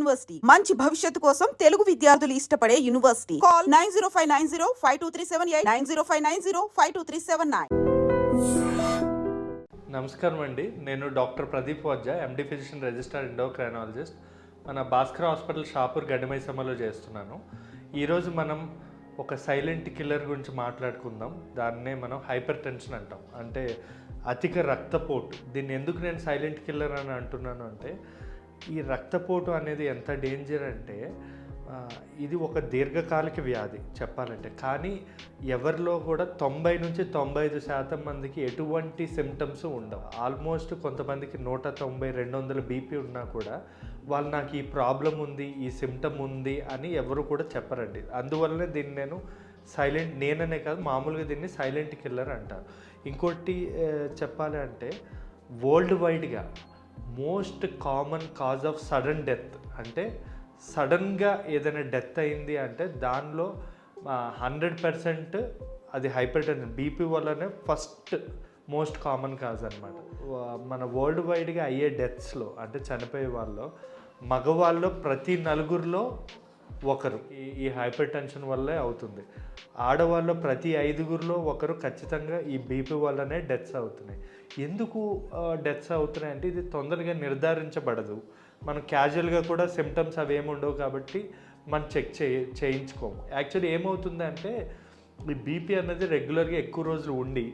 University. మంచి భవిష్యత్తు కోసం తెలుగు విద్యార్థులు ఇష్టపడే university. Call nine zero five nine zero five two three seven eight nine zero five nine zero five two three seven nine. నమస్కారం అండి. నేను doctor Pradeep Vajja MD physician registered endocrinologist మన Bhaskar hospital Shahpur గడ్డమైసమ్మలో చేస్తున్నాను. ఈరోజు మనం ఒక సైలెంట్ కిల్లర్ గురించి మాట్లాడుకుందాం. దాన్నే మనం హైపర్ టెన్షన్ అంటాం. అంటే అధిక రక్తపోటు. దీన్ని ఎందుకు నేను సైలెంట్ కిల్లర్ అని అంటున్నాను అంటే ఈ రక్తపోటు అనేది ఎంత డేంజర్ అంటే ఇది ఒక దీర్ఘకాలిక వ్యాధి చెప్పాలంటే. కానీ ఎవరిలో కూడా తొంభై నుంచి తొంభై ఐదు శాతం మందికి ఎటువంటి సిమ్టమ్స్ ఉండవు. ఆల్మోస్ట్ కొంతమందికి నూట తొంభై రెండు వందల బీపీ ఉన్నా కూడా వాళ్ళు నాకు ఈ ప్రాబ్లం ఉంది ఈ సిమ్టమ్ ఉంది అని ఎవరు కూడా చెప్పరండి. అందువల్లనే దీన్ని నేను సైలెంట్ నేననే కాదు మామూలుగా దీన్ని సైలెంట్ కిల్లర్ అంటారు. ఇంకోటి చెప్పాలి అంటే వరల్డ్ వైడ్గా most common cause of sudden death. అంటే సడన్గా ఏదైనా డెత్ అయింది అంటే దానిలో హండ్రెడ్ పర్సెంట్ అది హైపర్ టెన్షన్ బీపీ వల్లనే ఫస్ట్ మోస్ట్ కామన్ కాజ్ అనమాట మన వరల్డ్ వైడ్గా అయ్యే డెత్స్లో అంటే చనిపోయే వాళ్ళు మగవాళ్ళు ప్రతి నలుగురిలో ఒకరు. ఈ హైపర్ టెన్షన్ వల్లే అవుతుంది. ఆడవాళ్ళు ప్రతి ఐదుగురిలో ఒకరు ఖచ్చితంగా ఈ బీపీ వల్లనే డెత్స్ అవుతున్నాయి. ఎందుకు డెత్స్ అవుతున్నాయి అంటే ఇది తొందరగా నిర్ధారించబడదు. మనం క్యాజువల్గా కూడా సిమ్టమ్స్ అవి ఏమి ఉండవు కాబట్టి మనం చెక్ చే చేయించుకోము. యాక్చువల్లీ ఏమవుతుందంటే ఈ బీపీ అనేది రెగ్యులర్గా ఎక్కువ రోజులు ఉండి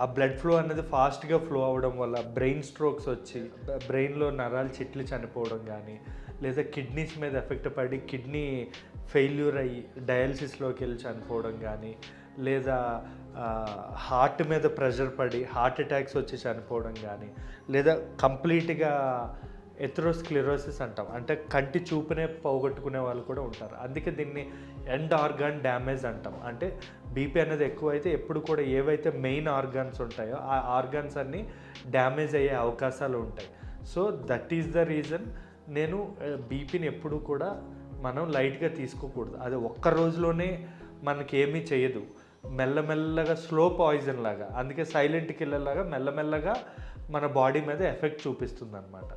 ఆ బ్లడ్ ఫ్లో అనేది ఫాస్ట్గా ఫ్లో అవ్వడం వల్ల బ్రెయిన్ స్ట్రోక్స్ వచ్చి బ్రెయిన్లో నరాలు చిట్లు చనిపోవడం కానీ లేదా కిడ్నీస్ మీద ఎఫెక్ట్ పడి కిడ్నీ ఫెయిల్యూర్ అయ్యి డయాలసిస్లోకి వెళ్ళి చనిపోవడం కానీ లేదా హార్ట్ మీద ప్రెషర్ పడి హార్ట్ అటాక్స్ వచ్చి చనిపోవడం కానీ లేదా కంప్లీట్గా ఎథ్రోస్క్లిరోసిస్ అంటాం. అంటే కంటి చూపునే పోగొట్టుకునే వాళ్ళు కూడా ఉంటారు. అందుకే దీన్ని ఎండ్ ఆర్గాన్ డ్యామేజ్ అంటాం. అంటే బీపీ అనేది ఎక్కువైతే ఎప్పుడు కూడా ఏవైతే మెయిన్ ఆర్గాన్స్ ఉంటాయో ఆ ఆర్గాన్స్ అన్నీ డ్యామేజ్ అయ్యే అవకాశాలు ఉంటాయి. So that is the reason నేను బీపీని ఎప్పుడు కూడా మనం లైట్గా తీసుకోకూడదు. అది ఒక్క రోజులోనే మనకి ఏమీ చేయదు మెల్లమెల్లగా స్లో పాయిజన్ లాగా అందుకే సైలెంట్ కిల్లర్లాగా మెల్లమెల్లగా మన బాడీ మీద ఎఫెక్ట్ చూపిస్తుంది అనమాట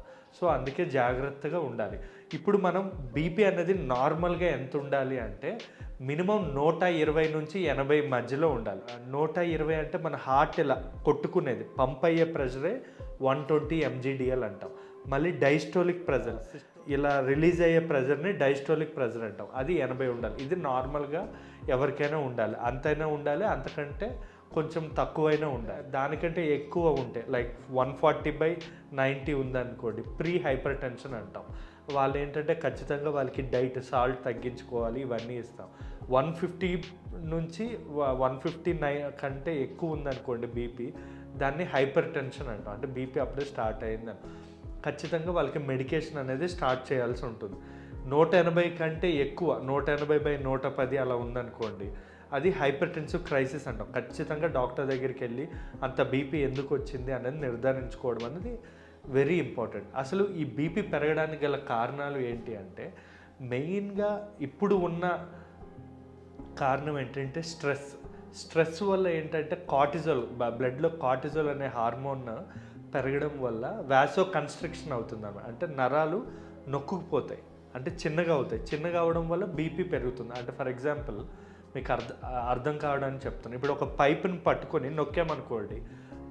సో అందుకే జాగ్రత్తగా ఉండాలి. ఇప్పుడు మనం బీపీ అనేది నార్మల్గా ఎంత ఉండాలి అంటే మినిమం నూట ఇరవై నుంచి ఎనభై మధ్యలో ఉండాలి. నూట ఇరవై అంటే మన హార్ట్ ఇలా కొట్టుకునేది. పంప్ అయ్యే ప్రెషరే వన్ ట్వంటీ ఎంజీడిఎల్ అంటాం. మళ్ళీ డైస్టోలిక్ ప్రెజర్. ఇలా రిలీజ్ అయ్యే ప్రెజర్ని డైస్టోలిక్ ప్రెజర్ అంటాం. అది ఎనభై ఉండాలి. ఇది నార్మల్గా ఎవరికైనా ఉండాలి. అంతైనా ఉండాలి అంతకంటే కొంచెం తక్కువైనా ఉండాలి. దానికంటే ఎక్కువ ఉంటే like one forty by ninety ఉందనుకోండి ప్రీ హైపర్ టెన్షన్ అంటాం. వాళ్ళు ఏంటంటే ఖచ్చితంగా వాళ్ళకి డైట్ సాల్ట్ తగ్గించుకోవాలి ఇవన్నీ ఇస్తాం. వన్ ఫిఫ్టీ నుంచి వన్ ఫిఫ్టీ నైన్ కంటే ఎక్కువ ఉందనుకోండి బీపీ దాన్ని హైపర్ టెన్షన్ అంటాం. అంటే బీపీ అప్పుడే స్టార్ట్ అయిందని. ఖచ్చితంగా వాళ్ళకి మెడికేషన్ అనేది స్టార్ట్ చేయాల్సి ఉంటుంది. నూట ఎనభై కంటే ఎక్కువ నూట ఎనభై బై నూట పది అలా ఉందనుకోండి అది హైపర్ టెన్సివ్ క్రైసిస్ అంటాం. ఖచ్చితంగా డాక్టర్ దగ్గరికి వెళ్ళి అంత బీపీ ఎందుకు వచ్చింది అనేది నిర్ధారించుకోవడం అనేది వెరీ ఇంపార్టెంట్ అసలు ఈ బీపీ పెరగడానికి గల కారణాలు ఏంటి అంటే మెయిన్గా ఇప్పుడు ఉన్న కారణం ఏంటంటే స్ట్రెస్ స్ట్రెస్ వల్ల ఏంటంటే కార్టిజోల్ బ్లడ్లో కార్టిజోల్ అనే హార్మోన్ పెరగడం వల్ల వ్యాసో కన్స్ట్రక్షన్ అవుతుంది అన్నమాట అంటే నరాలు నొక్కుకుపోతాయి. అంటే చిన్నగా అవుతాయి. చిన్నగా అవడం వల్ల బీపీ పెరుగుతుంది. అంటే ఫర్ ఎగ్జాంపుల్ మీకు అర్థం అర్థం కావడానికి చెప్తాను ఇప్పుడు ఒక పైప్ని పట్టుకొని నొక్కామనుకోండి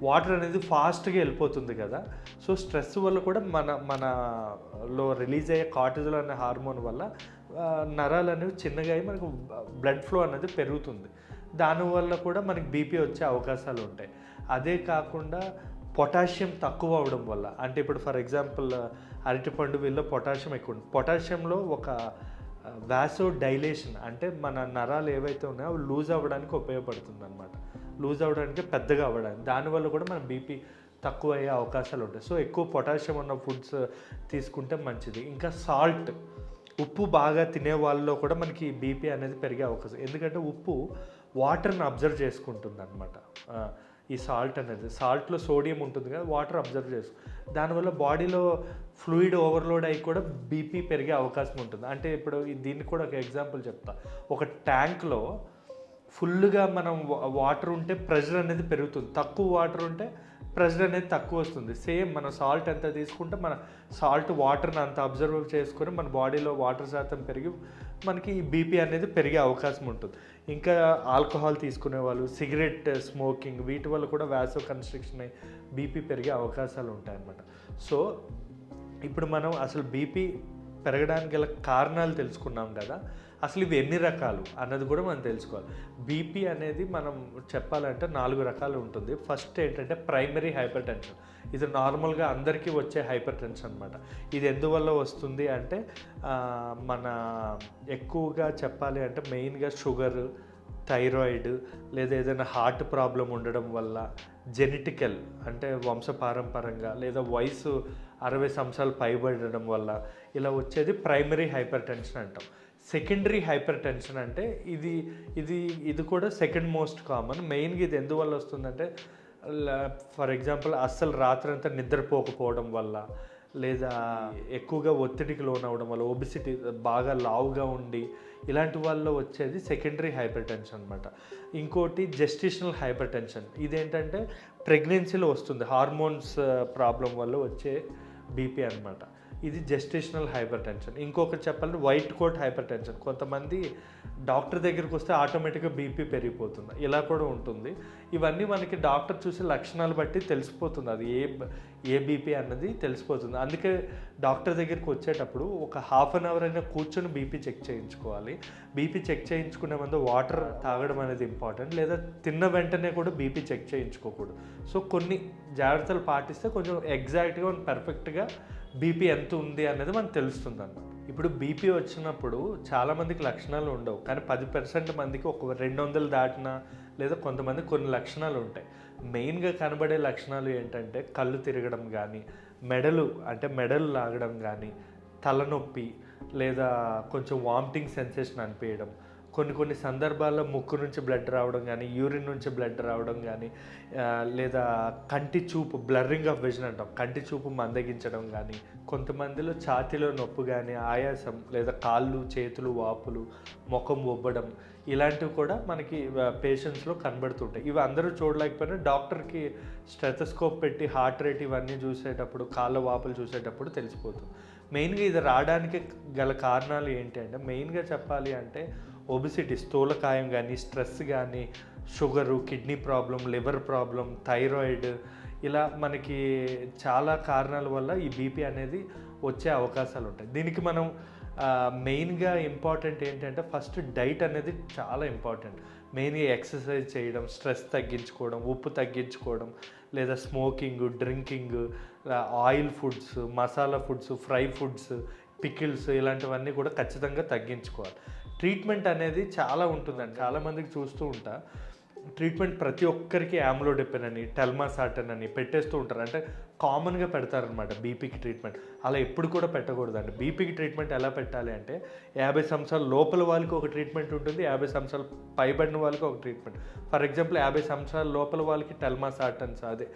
వాటర్ అనేది ఫాస్ట్గా వెళ్ళిపోతుంది కదా. సో స్ట్రెస్ వల్ల కూడా మన మనలో రిలీజ్ అయ్యే కార్టిజల్ అనే హార్మోన్ వల్ల నరాలు అనేవి చిన్నగా అయ్యి మనకు బ్లడ్ ఫ్లో అనేది పెరుగుతుంది. దానివల్ల కూడా మనకి బీపీ వచ్చే అవకాశాలు ఉంటాయి. అదే కాకుండా పొటాషియం తక్కువ అవడం వల్ల అంటే ఇప్పుడు ఫర్ ఎగ్జాంపుల్ అరటిపండు వీళ్ళలో పొటాషియం ఎక్కువ ఉంటుంది పొటాషియంలో ఒక వ్యాసో డైలేషన్ అంటే మన నరాలు ఏవైతే ఉన్నాయో అవి లూజ్ అవ్వడానికి ఉపయోగపడుతుంది అనమాట లూజ్ అవ్వడానికి పెద్దగా అవ్వడానికి. దానివల్ల కూడా మన బీపీ తక్కువ అయ్యే అవకాశాలు ఉంటాయి. సో ఎక్కువ పొటాషియం ఉన్న ఫుడ్స్ తీసుకుంటే మంచిది. ఇంకా సాల్ట్ ఉప్పు బాగా తినే వాళ్ళలో కూడా మనకి బీపీ అనేది పెరిగే అవకాశం. ఎందుకంటే ఉప్పు వాటర్ని అబ్జర్వ్ చేసుకుంటుంది అనమాట ఈ సాల్ట్ అనేది. సాల్ట్లో సోడియం ఉంటుంది కదా వాటర్ అబ్జర్వ్ చేసు దానివల్ల బాడీలో ఫ్లూయిడ్ ఓవర్లోడ్ అయ్యి కూడా బీపీ పెరిగే అవకాశం ఉంటుంది. అంటే ఇప్పుడు దీన్ని కూడా ఒక ఎగ్జాంపుల్ చెప్తా. ఒక ట్యాంక్లో ఫుల్గా మనం వాటర్ ఉంటే ప్రెషర్ అనేది పెరుగుతుంది. తక్కువ వాటర్ ఉంటే ప్రెషర్ అనేది తక్కువ వస్తుంది. సేమ్ మన సాల్ట్ ఎంత తీసుకుంటే మన సాల్ట్ వాటర్ని అంత అబ్జర్వ్ చేసుకొని మన బాడీలో వాటర్ శాతం పెరిగి మనకి ఈ బీపీ అనేది పెరిగే అవకాశం ఉంటుంది. ఇంకా ఆల్కహాల్ తీసుకునే వాళ్ళు సిగరెట్ స్మోకింగ్ వీటి వల్ల కూడా వ్యాసో కన్స్ట్రక్షన్ అయ్యి బీపీ పెరిగే అవకాశాలు ఉంటాయన్నమాట. సో ఇప్పుడు మనం అసలు బీపీ పెరగడానికి గల కారణాలు తెలుసుకున్నాం కదా. అసలు ఇవి ఎన్ని రకాలు అన్నది కూడా మనం తెలుసుకోవాలి. బీపీ అనేది మనం చెప్పాలంటే నాలుగు రకాలు ఉంటుంది. ఫస్ట్ ఏంటంటే ప్రైమరీ హైపర్ టెన్షన్ ఇది నార్మల్గా అందరికీ వచ్చే హైపర్ టెన్షన్ అనమాట ఇది ఎందువల్ల వస్తుంది అంటే మన ఎక్కువగా చెప్పాలి అంటే మెయిన్గా షుగర్ థైరాయిడ్ లేదా ఏదైనా హార్ట్ ప్రాబ్లం ఉండడం వల్ల జెనెటికల్ అంటే వంశపారంపరంగా లేదా వయసు అరవై సంవత్సరాలు పైబడడం వల్ల ఇలా వచ్చేది ప్రైమరీ హైపర్ టెన్షన్ అంటాం. సెకండరీ హైపర్ టెన్షన్ అంటే ఇది ఇది ఇది కూడా సెకండ్ మోస్ట్ కామన్ మెయిన్గా ఇది ఎందువల్ల వస్తుందంటే ఫర్ ఎగ్జాంపుల్ అస్సలు రాత్రంతా నిద్రపోకపోవడం వల్ల లేదా ఎక్కువగా ఒత్తిడికి లోనవడం వల్ల ఒబిసిటీ బాగా లావుగా ఉండి ఇలాంటి వాళ్ళలో వచ్చేది సెకండరీ హైపర్ టెన్షన్ అనమాట ఇంకోటి జెస్టిషనల్ హైపర్ టెన్షన్ ఇదేంటంటే ప్రెగ్నెన్సీలో వస్తుంది హార్మోన్స్ ప్రాబ్లం uh, వల్ల వచ్చే బీపీ అనమాట ఇది జెస్టేషనల్ హైపర్ టెన్షన్ ఇంకొకటి చెప్పాలంటే వైట్ కోట్ హైపర్ టెన్షన్ కొంతమంది డాక్టర్ దగ్గరికి వస్తే ఆటోమేటిక్గా బీపీ పెరిగిపోతుంది. ఇలా కూడా ఉంటుంది. ఇవన్నీ మనకి డాక్టర్ చూసే లక్షణాలు బట్టి తెలిసిపోతుంది. అది ఏ ఏ బీపీ అన్నది తెలిసిపోతుంది. అందుకే డాక్టర్ దగ్గరికి వచ్చేటప్పుడు ఒక హాఫ్ అన్ అవర్ అయినా కూర్చొని బీపీ చెక్ చేయించుకోవాలి. బీపీ చెక్ చేయించుకునే ముందు వాటర్ తాగడం అనేది ఇంపార్టెంట్ లేదా తిన్న వెంటనే కూడా బీపీ చెక్ చేయించుకోకూడదు. సో కొన్ని జాగ్రత్తలు పాటిస్తే కొంచెం ఎగ్జాక్ట్గా పర్ఫెక్ట్గా బీపీ ఎంత ఉంది అనేది మనకు తెలుస్తుంది అన్నమాట ఇప్పుడు బీపీ వచ్చినప్పుడు చాలామందికి లక్షణాలు ఉండవు. కానీ పది పర్సెంట్ మందికి ఒక రెండు వందలు దాటినా లేదా కొంతమంది కొన్ని లక్షణాలు ఉంటాయి. మెయిన్గా కనబడే లక్షణాలు ఏంటంటే కళ్ళు తిరగడం కానీ మెడలు అంటే మెడలు లాగడం కానీ తలనొప్పి లేదా కొంచెం వామిటింగ్ సెన్సేషన్ అనిపించడం కొన్ని కొన్ని సందర్భాల్లో ముక్కు నుంచి బ్లడ్ రావడం కానీ యూరిన్ నుంచి బ్లడ్ రావడం కానీ లేదా కంటి చూపు బ్లర్రింగ్ ఆఫ్ విజన్ అంటాం. కంటి చూపు మందగించడం కానీ కొంతమందిలో ఛాతిలో నొప్పి కానీ ఆయాసం లేదా కాళ్ళు చేతులు వాపులు ముఖం ఉబ్బడం ఇలాంటివి కూడా మనకి పేషెంట్స్లో కనబడుతుంటాయి. ఇవి అందరూ చూడలేకపోయినా డాక్టర్కి స్టెథస్కోప్ పెట్టి హార్ట్ రేట్ ఇవన్నీ చూసేటప్పుడు కాళ్ళ వాపులు చూసేటప్పుడు తెలిసిపోతుంది. మెయిన్గా ఇది రావడానికి గల కారణాలు ఏంటి అంటే మెయిన్గా చెప్పాలి అంటే ఒబిసిటీ స్థూలకాయం కానీ స్ట్రెస్ కానీ sugar kidney problem liver problem thyroid ఇలా మనకి చాలా కారణాల వల్ల ఈ బీపీ అనేది వచ్చే అవకాశాలు ఉంటాయి. దీనికి మనం మెయిన్గా ఇంపార్టెంట్ ఏంటంటే ఫస్ట్ డైట్ అనేది చాలా ఇంపార్టెంట్ మెయిన్గా ఎక్సర్సైజ్ చేయడం స్ట్రెస్ తగ్గించుకోవడం ఉప్పు తగ్గించుకోవడం లేదా smoking drinking oil foods masala foods fry foods pickles ఇలాంటివన్నీ కూడా ఖచ్చితంగా తగ్గించుకోవాలి. ట్రీట్మెంట్ అనేది చాలా ఉంటుందండి. చాలామందికి చూస్తూ ఉంటా. ట్రీట్మెంట్ ప్రతి ఒక్కరికి ఆమ్లోడెపెన్ అని టెల్మాసాటన్ అని పెట్టేస్తూ ఉంటారు. అంటే కామన్గా పెడతారనమాట బీపీకి ట్రీట్మెంట్. అలా ఎప్పుడు కూడా పెట్టకూడదండి. బీపీకి ట్రీట్మెంట్ ఎలా పెట్టాలి అంటే యాభై సంవత్సరాల లోపల వాళ్ళకి ఒక ట్రీట్మెంట్ ఉంటుంది యాభై సంవత్సరాలు పైబడిన వాళ్ళకి ఒక ట్రీట్మెంట్. ఫర్ ఎగ్జాంపుల్ యాభై సంవత్సరాల లోపల వాళ్ళకి టెల్మాసాటన్స్ అదే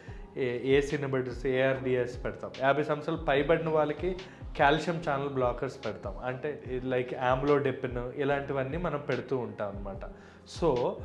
ఏ సినిబడిస్ ఏఆర్డిఎస్ పెడతాం. యాభై సంవత్సరాలు పైబడిన వాళ్ళకి కాల్షియం ఛానల్ బ్లాకర్స్ పెడతాం. అంటే లైక్ ఆమ్లోడెపిన్ ఇలాంటివన్నీ మనం పెడుతూ ఉంటాం అనమాట సో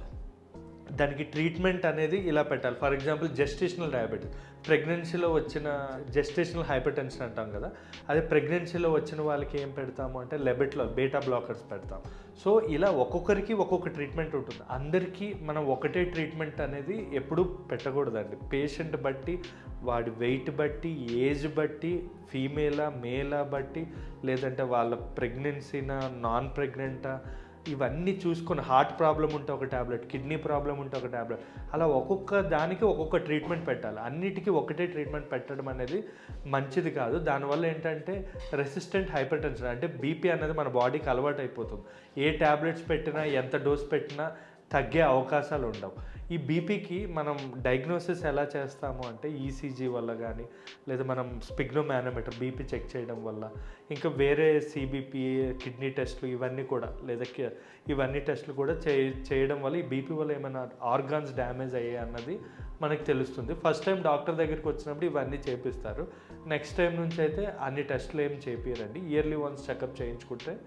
దానికి ట్రీట్మెంట్ అనేది ఇలా పెట్టాలి. ఫర్ ఎగ్జాంపుల్ జెస్టేషనల్ డయాబెటీస్ ప్రెగ్నెన్సీలో వచ్చిన జెస్టేషనల్ హైపర్ టెన్షన్ అంటాం కదా అదే ప్రెగ్నెన్సీలో వచ్చిన వాళ్ళకి ఏం పెడతాము అంటే లెబెట్లో బీటా బ్లాకర్స్ పెడతాం. సో ఇలా ఒక్కొక్కరికి ఒక్కొక్క ట్రీట్మెంట్ ఉంటుంది. అందరికీ మనం ఒకటే ట్రీట్మెంట్ అనేది ఎప్పుడూ పెట్టకూడదండి. పేషెంట్ బట్టి వాడి వెయిట్ బట్టి ఏజ్ బట్టి ఫీమేలా మేలా బట్టి లేదంటే వాళ్ళ ప్రెగ్నెన్సీనా నాన్ ప్రెగ్నెంటా ఇవన్నీ చూసుకొని హార్ట్ ప్రాబ్లం ఉంటే ఒక ట్యాబ్లెట్ కిడ్నీ ప్రాబ్లం ఉంటే ఒక ట్యాబ్లెట్ అలా ఒక్కొక్క దానికి ఒక్కొక్క ట్రీట్మెంట్ పెట్టాలి. అన్నిటికీ ఒకటే ట్రీట్మెంట్ పెట్టడం అనేది మంచిది కాదు. దానివల్ల ఏంటంటే రెసిస్టెంట్ హైపర్ టెన్షన్ అంటే బీపీ అనేది మన బాడీకి అలవాటు అయిపోతుంది ఏ ట్యాబ్లెట్స్ పెట్టినా ఎంత డోస్ పెట్టినా తగ్గే అవకాశాలు ఉండవు ఈ బీపీకి మనం డయాగ్నోసిస్ ఎలా చేస్తాము అంటే ఈసీజీ వల్ల కానీ లేదా మనం స్పిగ్నోమానోమీటర్ బీపీ చెక్ చేయడం వల్ల ఇంకా వేరే సిబిపి కిడ్నీ టెస్ట్లు ఇవన్నీ కూడా లేదా ఇవన్నీ టెస్ట్లు కూడా చే చేయడం వల్ల ఈ బీపీ వల్ల ఏమైనా ఆర్గాన్స్ డ్యామేజ్ అయ్యాయి అన్నది మనకు తెలుస్తుంది. ఫస్ట్ టైం డాక్టర్ దగ్గరికి వచ్చినప్పుడు ఇవన్నీ చేపిస్తారు. నెక్స్ట్ టైం నుంచి అయితే అన్ని టెస్టులు ఏం చేపియరండి ఇయర్లీ వన్స్ చెకప్ చేయించుకుంటే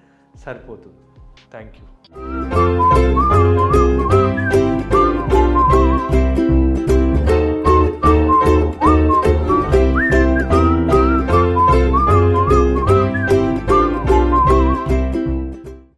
సరిపోతుంది. Thank you